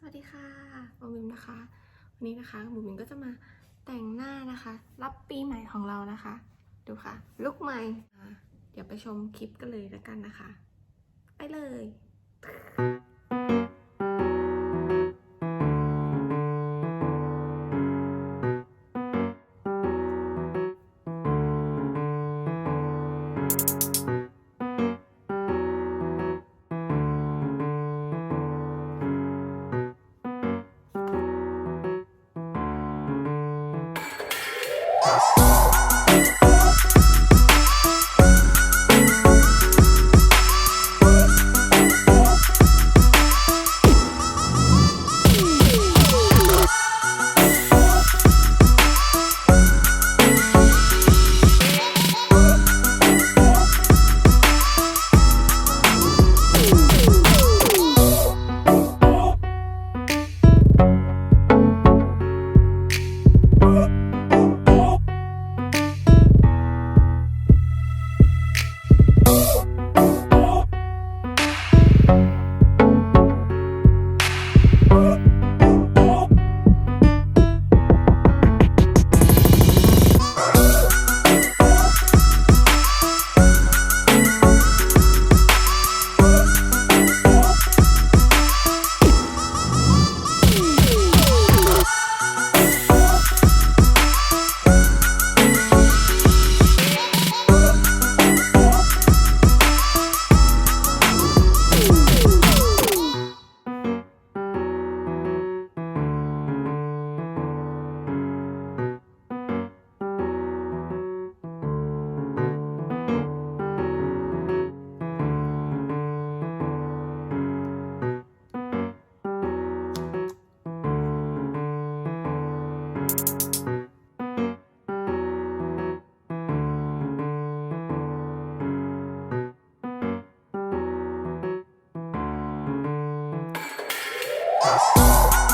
สวัสดีค่ะโมบิมนะคะ วันนี้นะคะโมบิมก็จะมาแต่งหน้านะคะ รับปีใหม่ของเรานะคะ ดูค่ะ ลุกใหม่ เดี๋ยวไปชมคลิปกันเลยแล้วกันนะคะ ไปเลย Podcast. Podcast.